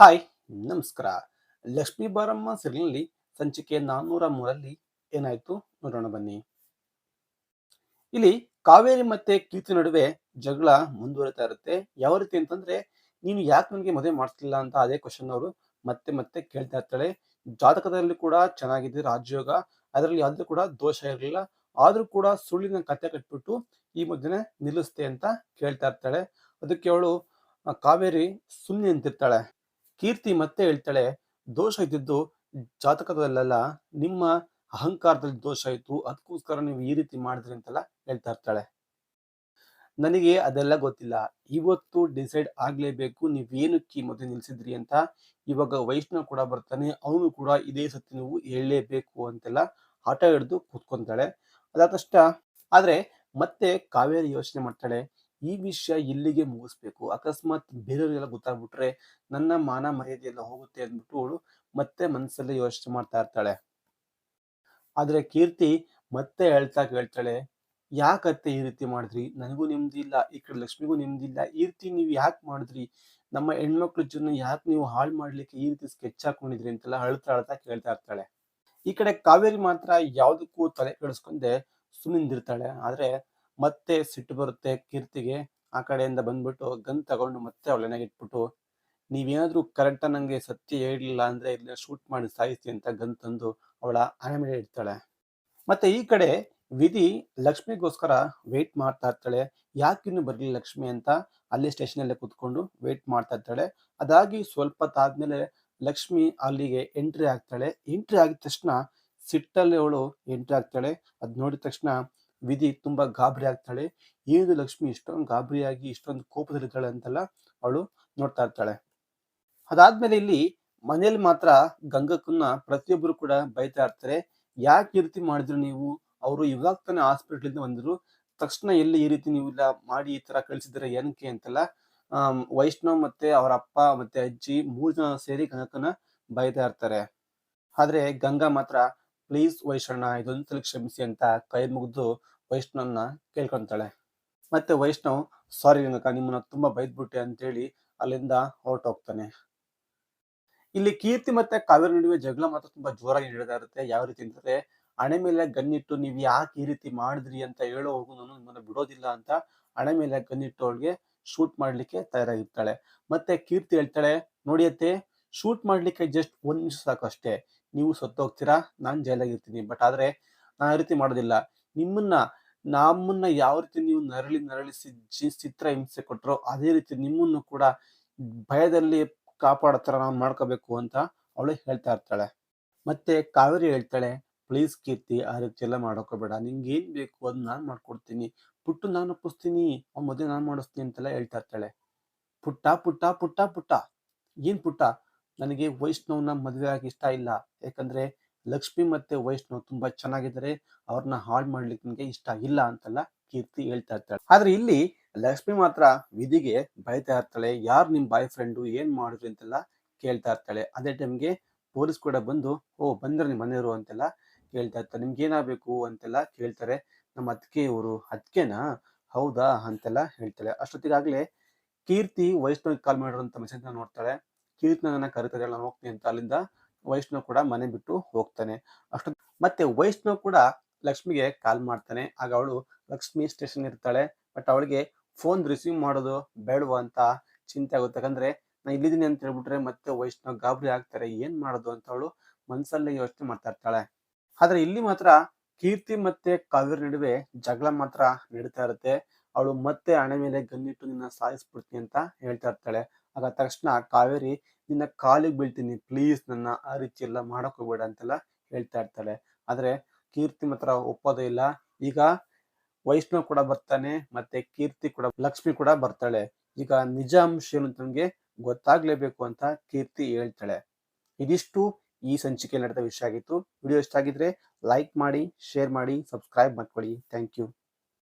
Hi, ನಮಸ್ಕಾರ. ಲಕ್ಷ್ಮೀ ಬಾರಮ್ಮ ಸಿರಿನಲ್ಲಿ ಸಂಚಿಕೆ ನಾನ್ನೂರ ಮೂರಲ್ಲಿ ಏನಾಯ್ತು ನೋಡೋಣ ಬನ್ನಿ. ಇಲ್ಲಿ ಕಾವೇರಿ ಮತ್ತೆ ಕೀರ್ತಿ ನಡುವೆ ಜಗಳ ಮುಂದುವರಿತಾ ಇರುತ್ತೆ. ಯಾವ ರೀತಿ ಅಂತಂದ್ರೆ, ನೀನು ಯಾಕೆ ನನಗೆ ಮದುವೆ ಮಾಡಿಸ್ಲಿಲ್ಲ ಅಂತ ಅದೇ ಕ್ವಶನ್ ಅವರು ಮತ್ತೆ ಮತ್ತೆ ಕೇಳ್ತಾ ಇರ್ತಾಳೆ. ಜಾತಕದಲ್ಲಿ ಕೂಡ ಚೆನ್ನಾಗಿದೆ ರಾಜಯೋಗ, ಅದರಲ್ಲಿ ಯಾವ್ದು ಕೂಡ ದೋಷ ಇರಲಿಲ್ಲ. ಆದ್ರೂ ಕೂಡ ಸುಳ್ಳಿನ ಕತೆ ಕಟ್ಬಿಟ್ಟು ಈ ಮದುವೆ ನಿಲ್ಲಿಸ್ತೆ ಅಂತ ಕೇಳ್ತಾ ಇರ್ತಾಳೆ. ಅದಕ್ಕೆ ಅವಳು ಕಾವೇರಿ ಸುಮ್ಮನೆ ಅಂತಿರ್ತಾಳೆ ಕೀರ್ತಿ ಮತ್ತೆ ಹೇಳ್ತಾಳೆ, ದೋಷ ಇದ್ದಿದ್ದು ಜಾತಕದಲ್ಲೆಲ್ಲ ನಿಮ್ಮ ಅಹಂಕಾರದಲ್ಲಿ ದೋಷ ಇತ್ತು, ಅದಕ್ಕೋಸ್ಕರ ನೀವು ಈ ರೀತಿ ಮಾಡಿದ್ರಿ ಅಂತೆಲ್ಲ ಹೇಳ್ತಾ ಇರ್ತಾಳೆ. ನನಗೆ ಅದೆಲ್ಲ ಗೊತ್ತಿಲ್ಲ. ಇವತ್ತು ಡಿಸೈಡ್ ಆಗ್ಲೇಬೇಕು, ನೀವೇನಕ್ಕೆ ಮದುವೆ ನಿಲ್ಸಿದ್ರಿ ಅಂತ. ಇವಾಗ ವೈಷ್ಣವ್ ಕೂಡ ಬರ್ತಾನೆ, ಅವನು ಕೂಡ ಇದೇ ಸತಿ ನೀವು ಹೇಳಲೇಬೇಕು ಅಂತೆಲ್ಲ ಆಟ ಹಿಡಿದು ಕೂತ್ಕೊಂತಾಳೆ. ಅದಾದ ತಕ್ಷಣ ಆದ್ರೆ ಮತ್ತೆ ಕಾವೇರಿ ಯೋಚನೆ ಮಾಡ್ತಾಳೆ. ಈ ವಿಷಯ ಇಲ್ಲಿಗೆ ಮುಗಿಸ್ಬೇಕು. ಅಕಸ್ಮಾತ್ ಬೇರೆಯವರಿಗೆಲ್ಲ ಗೊತ್ತಾಗ್ಬಿಟ್ರೆ ನನ್ನ ಮಾನ ಮರ್ಯಾದೆ ಎಲ್ಲ ಹೋಗುತ್ತೆ ಅಂದ್ಬಿಟ್ಟು ಅವಳು ಮತ್ತೆ ಮನಸ್ಸಲ್ಲೇ ಯೋಚನೆ ಮಾಡ್ತಾ ಇರ್ತಾಳೆ. ಆದ್ರೆ ಕೀರ್ತಿ ಮತ್ತೆ ಹೇಳ್ತಾ ಕೇಳ್ತಾಳೆ ಯಾಕತ್ತೆ ಈ ರೀತಿ ಮಾಡಿದ್ರಿ? ನನಗೂ ನೆಮ್ಮದಿ ಇಲ್ಲ, ಈ ಕಡೆ ಲಕ್ಷ್ಮಿಗೂ ನೆಮ್ಮದಿ ಇಲ್ಲ. ಈ ರೀತಿ ನೀವು ಯಾಕೆ ಮಾಡಿದ್ರಿ? ನಮ್ಮ ಹೆಣ್ಮಕ್ಳ ಜೀವನ ಯಾಕೆ ನೀವು ಹಾಳು ಮಾಡ್ಲಿಕ್ಕೆ ಈ ರೀತಿ ಸ್ಕೆಚ್ ಹಾಕೊಂಡಿದ್ರಿ? ಅಂತೆಲ್ಲ ಅಳ್ತಾ ಅಳ್ತಾ ಕೇಳ್ತಾ ಇರ್ತಾಳೆ. ಈ ಕಡೆ ಕಾವೇರಿ ಮಾತ್ರ ಯಾವುದಕ್ಕೂ ತಲೆ ಕೆಡಿಸ್ಕೊಂಡೆ ಸುಮ್ಮನಿಂದಿರ್ತಾಳೆ ಆದ್ರೆ ಮತ್ತೆ ಸಿಟ್ಟು ಬರುತ್ತೆ ಕೀರ್ತಿಗೆ ಆ ಕಡೆಯಿಂದ ಬಂದ್ಬಿಟ್ಟು ಗನ್ ತಗೊಂಡು ಮತ್ತೆ ಅವಳನ್ನಾಗಿ ಇಟ್ಬಿಟ್ಟು, ನೀವೇನಾದ್ರೂ ಕರೆಕ್ಟ್ ನಂಗೆ ಸತ್ಯ ಹೇಳಲಿಲ್ಲ ಅಂದ್ರೆ ಇದನ್ನ ಶೂಟ್ ಮಾಡಿ ಸಾಯಿಸಿ ಅಂತ ಗನ್ ತಂದು ಅವಳ ಹಣೆ ಮೇಲೆ ಇಡ್ತಾಳೆ. ಮತ್ತೆ ಈ ಕಡೆ ವಿಧಿ ಲಕ್ಷ್ಮಿಗೋಸ್ಕರ ವೆಯ್ಟ್ ಮಾಡ್ತಾ ಇರ್ತಾಳೆ. ಯಾಕಿನ್ನು ಬರ್ಲಿಲ್ಲ ಲಕ್ಷ್ಮಿ ಅಂತ ಅಲ್ಲಿ ಸ್ಟೇಷನ್ ಅಲ್ಲೇ ಕುತ್ಕೊಂಡು ವೇಟ್ ಮಾಡ್ತಾ ಇರ್ತಾಳೆ. ಅದಾಗಿ ಸ್ವಲ್ಪ ತಾದ್ಮೇಲೆ ಲಕ್ಷ್ಮಿ ಅಲ್ಲಿಗೆ ಎಂಟ್ರಿ ಆಗ್ತಾಳೆ. ಎಂಟ್ರಿ ಆಗಿದ ತಕ್ಷಣ ಸಿಟ್ಟಲ್ಲಿ ಅವಳು ಎಂಟ್ರಿ ಆಗ್ತಾಳೆ. ಅದು ನೋಡಿದ ತಕ್ಷಣ ವಿಧಿ ತುಂಬಾ ಗಾಬರಿ ಆಗ್ತಾಳೆ. ಏನು ಲಕ್ಷ್ಮಿ, ಇಷ್ಟೊಂದು ಗಾಬರಿಯಾಗಿ, ಇಷ್ಟೊಂದು ಕೋಪದಲ್ಲಿದ್ದಾಳೆ ಅಂತೆಲ್ಲ ಅವಳು ನೋಡ್ತಾ ಇರ್ತಾಳೆ. ಅದಾದ್ಮೇಲೆ ಇಲ್ಲಿ ಮನೇಲಿ ಮಾತ್ರ ಗಂಗಕ್ಕನ್ನ ಪ್ರತಿಯೊಬ್ಬರು ಕೂಡ ಬೈತಾ ಇರ್ತಾರೆ. ಯಾಕೆ ಈ ರೀತಿ ಮಾಡಿದ್ರು ನೀವು? ಅವರು ಇವಾಗ ತಾನೇ ಹಾಸ್ಪಿಟ್ಲಿಂದ ಬಂದ್ರು. ತಕ್ಷಣ ಎಲ್ಲಿ ಈ ರೀತಿ ನೀವು ಇಲ್ಲ ಮಾಡಿ ಈ ತರ ಕಳಿಸಿದ್ರೆ ಏನಕ್ಕೆ ಅಂತೆಲ್ಲ ವೈಷ್ಣವ್ ಮತ್ತೆ ಅವರ ಅಪ್ಪ ಮತ್ತೆ ಅಜ್ಜಿ ಮೂರು ಜನ ಸೇರಿ ಗಂಗಕ್ಕನ್ನ ಬೈತಾ ಇರ್ತಾರೆ. ಆದ್ರೆ ಗಂಗಾ ಮಾತ್ರ ಪ್ಲೀಸ್ ವೈಷ್ಣಣ್ಣ ಇದೊಂದ್ಸಲ ಕ್ಷಮಿಸಿ ಅಂತ ಕೈ ಮುಗಿದು ವೈಷ್ಣವನ್ನ ಕೇಳ್ಕೊಂತಾಳೆ. ಮತ್ತೆ ವೈಷ್ಣವ್, ಸಾರಿ ಗಂಗಕ್ಕ ನಿಮ್ಮನ್ನ ತುಂಬಾ ಬೈದ್ಬಿಟ್ಟೆ ಅಂತೇಳಿ ಅಲ್ಲಿಂದ ಹೊರಟೋಗ್ತಾನೆ. ಇಲ್ಲಿ ಕೀರ್ತಿ ಮತ್ತೆ ಕಾವೇರಿ ನಡುವೆ ಜಗಳ ಮಾತ್ರ ತುಂಬಾ ಜೋರಾಗಿ ನಡೀತಾ ಇರುತ್ತೆ. ಯಾವ ರೀತಿ ಅಂತಂದ್ರೆ, ಹಣೆ ಮೇಲೆ ಗನ್ನಿಟ್ಟು ನೀವು ಯಾಕೆ ಈ ರೀತಿ ಮಾಡಿದ್ರಿ ಅಂತ ಹೇಳೋವರೆಗೂ ನಾನು ನಿಮ್ಮನ್ನ ಬಿಡೋದಿಲ್ಲ ಅಂತ ಹಣೆ ಮೇಲೆ ಗನ್ನಿಟ್ಟು ಅವಳಿಗೆ ಶೂಟ್ ಮಾಡ್ಲಿಕ್ಕೆ ತಯಾರಾಗಿರ್ತಾಳೆ. ಮತ್ತೆ ಕೀರ್ತಿ ಹೇಳ್ತಾಳೆ, ನೋಡಿಯತ್ತೆ ಶೂಟ್ ಮಾಡ್ಲಿಕ್ಕೆ ಜಸ್ಟ್ ಒಂದ್ ನಿಮಿಷ ಸಾಕು ಅಷ್ಟೇ ನೀವು ಸತ್ತೋಗ್ತೀರಾ? ನಾನು ಜೈಲಾಗಿರ್ತೀನಿ. ಬಟ್ ಆದರೆ ನಾನು ಆ ರೀತಿ ಮಾಡೋದಿಲ್ಲ. ನಿಮ್ಮನ್ನ, ನಮ್ಮನ್ನ ಯಾವ ರೀತಿ ನೀವು ನರಳಿ ನರಳಿಸಿ ಚಿತ್ರ ಹಿಂಸೆ ಕೊಟ್ಟರೋ ಅದೇ ರೀತಿ ನಿಮ್ಮನ್ನು ಕೂಡ ಭಯದಲ್ಲಿ ಕಾಪಾಡೋ ನಾನು ಮಾಡ್ಕೋಬೇಕು ಅಂತ ಅವಳು ಹೇಳ್ತಾ ಇರ್ತಾಳೆ. ಮತ್ತೆ ಕಾವೇರಿ ಹೇಳ್ತಾಳೆ ಪ್ಲೀಸ್ ಕೀರ್ತಿ, ಆ ರೀತಿ ಎಲ್ಲ ಮಾಡೋಕೋಬೇಡ ನಿಂಗೆ ಏನು ಬೇಕು ಅದು ನಾನು ಮಾಡ್ಕೊಡ್ತೀನಿ. ಪುಟ್ಟು ನಾನು ಒಪ್ಪಿಸ್ತೀನಿ. ಅವ್ನ ಮದುವೆ ನಾನು ಮಾಡಿಸ್ತೀನಿ ಅಂತೆಲ್ಲ ಹೇಳ್ತಾ ಇರ್ತಾಳೆ. ಪುಟ್ಟ ಪುಟ್ಟ ಪುಟ್ಟ ಪುಟ್ಟ. ಏನು ಪುಟ್ಟ? ನನಗೆ ವೈಷ್ಣವ್ನ ಮದುವೆ ಆಗಿ ಇಷ್ಟ ಇಲ್ಲ. ಯಾಕಂದ್ರೆ ಲಕ್ಷ್ಮಿ ಮತ್ತೆ ವೈಷ್ಣವ್ ತುಂಬಾ ಚೆನ್ನಾಗಿದ್ದಾರೆ. ಅವ್ರನ್ನ ಹಾಳು ಮಾಡ್ಲಿಕ್ಕೆ ನನಗೆ ಇಷ್ಟ ಇಲ್ಲ ಅಂತೆಲ್ಲ ಕೀರ್ತಿ ಹೇಳ್ತಾ ಇರ್ತಾಳೆ. ಆದ್ರೆ ಇಲ್ಲಿ ಲಕ್ಷ್ಮಿ ಮಾತ್ರ ವಿಧಿಗೆ ಬೈತಾ ಇರ್ತಾಳೆ. ಯಾರು ನಿಮ್ ಬಾಯ್ ಫ್ರೆಂಡು ಏನ್ ಮಾಡಿದ್ರು ಅಂತೆಲ್ಲ ಕೇಳ್ತಾ ಇರ್ತಾಳೆ. ಅದೇ ಟೈಮ್ಗೆ ಪೊಲೀಸ್ ಕೂಡ ಬಂದು, ಓ, ಬಂದ್ರೆ ನಿಮ್ ಮನೆಯವರು ಅಂತೆಲ್ಲ ಕೇಳ್ತಾ ಇರ್ತಾರೆ ನಿಮ್ಗೆ ಏನಾಗಬೇಕು? ಅಂತೆಲ್ಲ ಕೇಳ್ತಾರೆ. ನಮ್ಮ ಅತ್ತಿಗೆ ಇವರು ಅತ್ತಿಗೆನಾ ಹೌದಾ? ಅಂತೆಲ್ಲ ಹೇಳ್ತಾಳೆ. ಅಷ್ಟೊತ್ತಿಗಾಗ್ಲೇ ಕೀರ್ತಿ ವೈಷ್ಣವ್ ಕಾಲ್ ಮಾಡಿರೋಂಥ ಮೆಸೇಜ್ ನೋಡ್ತಾಳೆ. ಕೀರ್ತಿ ಕರೀತಾರೆ ನಾನು ಹೋಗ್ತೀನಿ ಅಂತ ಅಲ್ಲಿಂದ ವೈಷ್ಣವ್ ಕೂಡ ಮನೆ ಬಿಟ್ಟು ಹೋಗ್ತಾನೆ. ಅಷ್ಟು ಮತ್ತೆ ವೈಷ್ಣವ್ ಕೂಡ ಲಕ್ಷ್ಮಿಗೆ ಕಾಲ್ ಮಾಡ್ತಾನೆ. ಆಗ ಅವಳು ಲಕ್ಷ್ಮಿ ಸ್ಟೇಷನ್ ಇರ್ತಾಳೆ. ಬಟ್ ಅವಳಿಗೆ ಫೋನ್ ರಿಸೀವ್ ಮಾಡೋದು ಬೇಡವ ಅಂತ ಚಿಂತೆ ಆಗುತ್ತೆ. ಯಾಕಂದ್ರೆ ನಾ ಇಲ್ಲಿದ್ದೀನಿ ಅಂತ ಹೇಳ್ಬಿಟ್ರೆ ಮತ್ತೆ ವೈಷ್ಣವ್ ಗಾಬರಿ ಆಗ್ತಾರೆ. ಏನ್ ಮಾಡೋದು ಅಂತ ಅವಳು ಮನ್ಸಲ್ಲೇ ಯೋಚನೆ ಮಾಡ್ತಾ ಇರ್ತಾಳೆ. ಆದ್ರೆ ಇಲ್ಲಿ ಮಾತ್ರ ಕೀರ್ತಿ ಮತ್ತೆ ಕಾವೇರಿ ನಡುವೆ ಜಗಳ ಮಾತ್ರ ನಡೀತಾ ಇರುತ್ತೆ. ಅವಳು ಮತ್ತೆ ಹಣೆ ಮೇಲೆ ಗನ್ನಿಟ್ಟು ನಿನ್ನ ಸಾಯಿಸ್ಬಿಡ್ತೀನಿ ಅಂತ ಹೇಳ್ತಾ ಇರ್ತಾಳೆ. ತಕ್ಷಣ ಕಾವೇರಿ, ನಿನ್ನ ಕಾಲಿಗೆ ಬೀಳ್ತೀನಿ ಪ್ಲೀಸ್ ನನ್ನ ಆ ರೀತಿ ಎಲ್ಲ ಹೋಗ್ಬೇಡ ಅಂತೆಲ್ಲ ಹೇಳ್ತಾ ಇರ್ತಾಳೆ. ಆದ್ರೆ ಕೀರ್ತಿ ಮಾತ್ರ ಒಪ್ಪೋದೇ ಇಲ್ಲ. ಈಗ ವೈಷ್ಣವ್ ಕೂಡ ಬರ್ತಾನೆ, ಮತ್ತೆ ಕೀರ್ತಿ ಕೂಡ, ಲಕ್ಷ್ಮಿ ಕೂಡ ಬರ್ತಾಳೆ. ಈಗ ನಿಜ ಅಂಶ ಏನು ಅಂತ ನಮ್ಗೆ ಗೊತ್ತಾಗ್ಲೇಬೇಕು ಅಂತ ಕೀರ್ತಿ ಹೇಳ್ತಾಳೆ. ಇದಿಷ್ಟು ಈ ಸಂಚಿಕೆ ನಡೆದ ವಿಷಯ ಆಗಿತ್ತು. ವಿಡಿಯೋ ಇಷ್ಟ ಆಗಿದ್ರೆ ಲೈಕ್ ಮಾಡಿ, ಶೇರ್ ಮಾಡಿ, ಸಬ್ಸ್ಕ್ರೈಬ್ ಮಾಡ್ಕೊಳ್ಳಿ. Thank you.